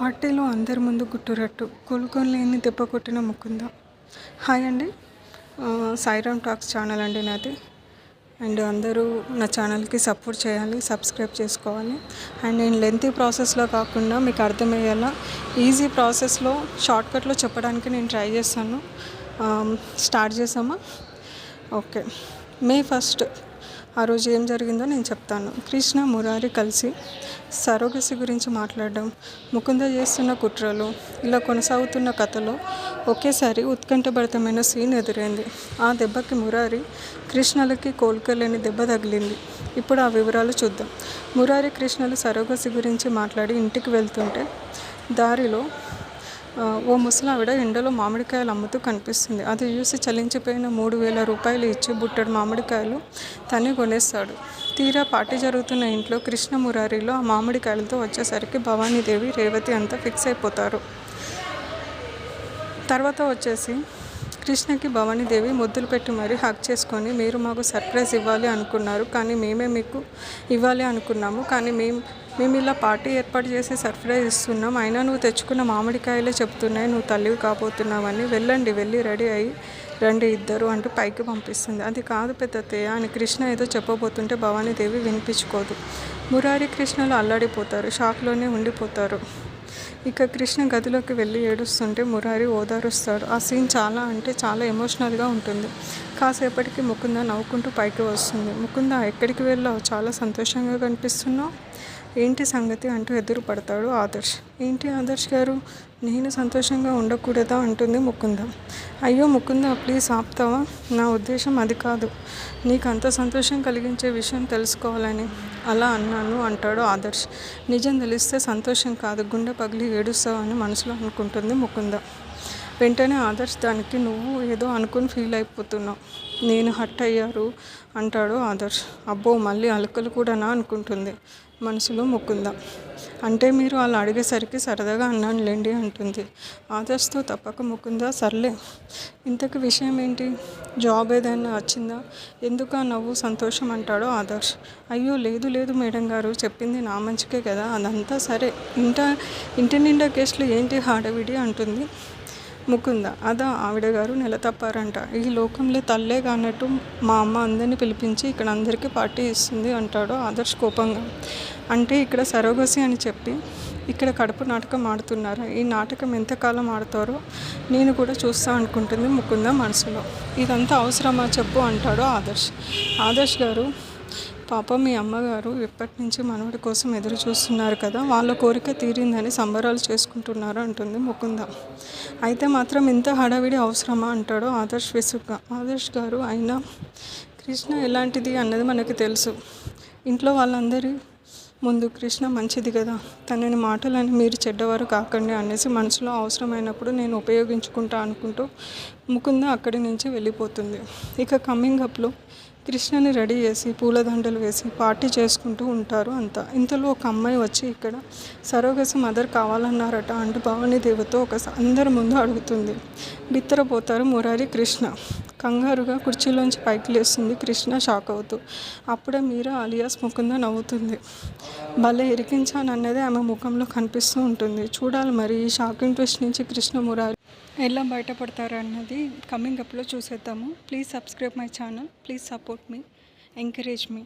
పార్టీలో అందరి ముందు గుట్టురట్టు కోలుకోలేని దెబ్బ కొట్టిన ముకుంద. హాయ్ అండి. సైరామ్ సాయిరామ్ టాక్స్ ఛానల్ అండి నాది. అండ్ అందరూ నా ఛానల్కి సపోర్ట్ చేయాలి సబ్స్క్రైబ్ చేసుకోవాలి. అండ్ నేను లెంతీ ప్రాసెస్లో కాకుండా మీకు అర్థమయ్యేలా ఈజీ ప్రాసెస్లో షార్ట్కట్లో చెప్పడానికి నేను ట్రై చేస్తాను. స్టార్ట్ చేసామా? ఓకే. మే ఫస్ట్ ఆ రోజు ఏం జరిగిందో నేను చెప్తాను. కృష్ణ మురారి కలిసి సరోగసి గురించి మాట్లాడడం ముకుంద చేస్తున్న కుట్రలు ఇలా కొనసాగుతున్న కథలో ఒకేసారి ఉత్కంఠభరితమైన సీన్ ఎదురైంది. ఆ దెబ్బకి మురారి కృష్ణలకి కోలుకోలేని దెబ్బ తగిలింది. ఇప్పుడు ఆ వివరాలు చూద్దాం. మురారి కృష్ణలు సరోగసి గురించి మాట్లాడి ఇంటికి వెళ్తుంటే దారిలో ఓ ముసలావిడ ఎండలో మామిడికాయలు అమ్ముతూ కనిపిస్తుంది. అది చూసి చలించిపోయిన మూడు వేల రూపాయలు ఇచ్చి బుట్టడు మామిడికాయలు తనే కొనేస్తాడు. తీరా పార్టీ జరుగుతున్న ఇంట్లో కృష్ణ మురారిలో ఆ మామిడికాయలతో వచ్చేసరికి భవానీదేవి రేవతి అంతా ఫిక్స్ అయిపోతారు. తర్వాత వచ్చేసి కృష్ణకి భవానీదేవి ముద్దులు పెట్టి మరీ హక్ చేసుకొని మీరు మాకు సర్ప్రైజ్ ఇవ్వాలి అనుకున్నారు కానీ మేమే మీకు ఇవ్వాలి అనుకున్నాము కానీ మేము మేము ఇలా పార్టీ ఏర్పాటు చేసి సర్ప్రైజ్ ఇస్తున్నాం. అయినా నువ్వు తెచ్చుకున్న మామిడికాయలే చెప్తున్నాయి. నువ్వు తల్లివి కాబోతున్నావని వెళ్ళండి వెళ్ళి రెడీ అయ్యి రండి ఇద్దరు అంటూ పైకి పంపిస్తుంది. అది కాదు పెద్దత్తయ్య అని కృష్ణ ఏదో చెప్పబోతుంటే భవానీదేవి వినిపించుకోదు. మురారి కృష్ణలు అల్లాడిపోతారు షాక్లోనే ఉండిపోతారు. ఇక కృష్ణ గదిలోకి వెళ్ళి ఏడుస్తుంటే మురారి ఓదారుస్తాడు. ఆ సీన్ చాలా అంటే చాలా ఎమోషనల్గా ఉంటుంది. కాసేపటికి ముకుంద నవ్వుకుంటూ పైకి వస్తుంది. ముకుంద ఎక్కడికి వెళ్ళావు? చాలా సంతోషంగా కనిపిస్తున్నావు. ఏంటి సంగతి అంటూ ఎదురు పడతాడు ఆదర్శ్. ఏంటి ఆదర్శ్ గారు? నేను సంతోషంగా ఉండకూడదా? అంటుంది ముకుంద. అయ్యో ముకుంద ప్లీజ్ ఆపుతావా? నా ఉద్దేశం అది కాదు. నీకు అంత సంతోషం కలిగించే విషయం తెలుసుకోవాలని అలా అన్నాను అంటాడు ఆదర్శ్. నిజం తెలిస్తే సంతోషం కాదు గుండె పగిలి ఏడుస్తావని మనసులో అనుకుంటుంది ముకుంద. వెంటనే ఆదర్శ్ దానికి నువ్వు ఏదో అనుకుని ఫీల్ అయిపోతున్నావు. నేను హట్ అయ్యారు అంటాడు ఆదర్శ్. అబ్బో మళ్ళీ అలకలు కూడానా అనుకుంటుంది. మనసులో మొక్కుందా. అంటే మీరు అలా అడిగేసరికి సరదాగా అన్నానులేండి అంటుంది. ఆదర్శ్తో తప్పక ముకుంద సర్లే. ఇంతకు విషయం ఏంటి? జాబ్ ఏదైనా వచ్చిందా? ఎందుకు ఆ నవ్వు సంతోషం అంటాడో ఆదర్శ్. అయ్యో లేదు లేదు మేడం గారు చెప్పింది నా మంచికే కదా. అదంతా సరే. ఇంట ఇంటి నిండా కేసులు ఏంటి హాడవిడి అంటుంది. ముకుంద. అదా ఆవిడ గారు నెల తప్పారంట ఈ లోకంలో తల్లే కానట్టు మా అమ్మ అందరిని పిలిపించి ఇక్కడ అందరికీ పార్టీ ఇస్తుంది అంటాడు ఆదర్శ్ కోపంగా. అంటే ఇక్కడ సరోగసి అని చెప్పి ఇక్కడ కడుపు నాటకం ఆడుతున్నారా. ఈ నాటకం ఎంతకాలం ఆడతారో నేను కూడా చూస్తా అనుకుంటుంది ముకుంద మనసులో. ఇదంతా అవసరమా చెప్పు అంటాడు ఆదర్శ్. ఆదర్శ్ గారు పాప మీ అమ్మగారు ఎప్పటి నుంచి మనవడి కోసం ఎదురు చూస్తున్నారు కదా వాళ్ళ కోరిక తీరిందని సంబరాలు చేసుకుంటున్నారు అంటుంది ముకుంద. అయితే మాత్రం ఇంత హడావిడి అవసరమా అంటాడు ఆదర్శ్ విసుగ్గా. ఆదర్శ్ గారు అయినా కృష్ణ ఎలాంటిది అన్నది మనకు తెలుసు. ఇంట్లో వాళ్ళందరి ముందు కృష్ణ మంచిది కదా తనని మాటలని మీరు చెడ్డవారు కాకండి అనేసి మనసులో అవసరమైనప్పుడు నేను ఉపయోగించుకుంటా అనుకుంటూ ముకుంద అక్కడి నుంచి వెళ్ళిపోతుంది. ఇక కమింగ్ అప్లో కృష్ణని రెడీ చేసి పూలదండలు వేసి పార్టీ చేసుకుంటూ ఉంటారు అంతా. ఇంతలో ఒక అమ్మాయి వచ్చి ఇక్కడ సరోగసి మదర్ కావాలన్నారట అంటూ భవానీ దేవతో ఒక అందరి ముందు అడుగుతుంది. బిత్తరపోతారు మురారి కృష్ణ. కంగారుగా కుర్చీలోంచి పైకి లేస్తుంది కృష్ణ షాక్ అవుతూ. అప్పుడే మీరా అలియాస్ ముకుంద నవ్వుతుంది. భలే ఇరికించానన్నదే ఆమె ముఖంలో కనిపిస్తూ ఉంటుంది. చూడాలి మరి ఈ షాకింగ్ ట్విస్ట్ నుంచి కృష్ణ మురారి ఎలా బయటపడతారు అన్నది కమింగ్ అప్లో చూసేద్దాము. Please subscribe my channel please support me encourage me